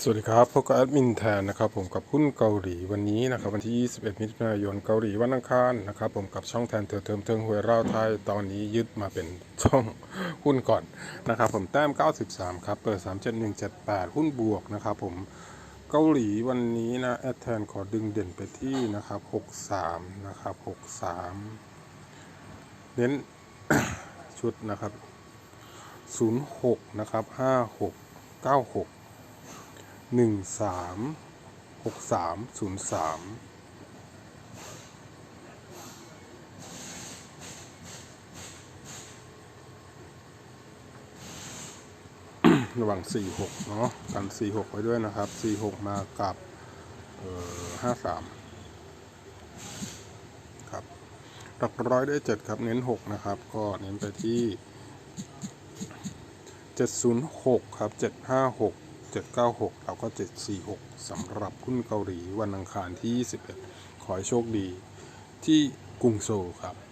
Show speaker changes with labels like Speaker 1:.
Speaker 1: สวัสดีครับพบกับแอดมินแทนนะครับผมกับหุ้นเกาหลีวันนี้นะครับวันที่ 21 มิถุนายนเกาหลีวันอังคารนะครับผมกับช่องแทนเธอเทิมเทิงหวยเล่าไทยตอนนี้ยึดมาเป็นช่องหุ้นก่อนนะครับผมแต้ม 93 ครับเปิด 37178 หุ้นบวกนะครับผมเกาหลีวันนี้นะแอดแทนขอดึงเด่นไปที่นะครับ 63 นะครับ 63 เน้นชุดนะครับ 06 นะครับ 56 96 หนึ่งสามหกสามศูนย์สามระหว่างสี่หกเนาะกันสี่หกไว้ด้วยนะครับสี่หกมากับเอ่อห้าสามครับ หลักร้อยได้เจ็ดครับ เน้นหกนะครับ ก็เน้นไปที่เจ็ดศูนย์หกครับเจ็ดห้าหก 796 แล้วก็ 746สำหรับหุ้นเกาหลีวันอังคารที่ 21 ขอให้โชคดีที่กรุงโซลครับ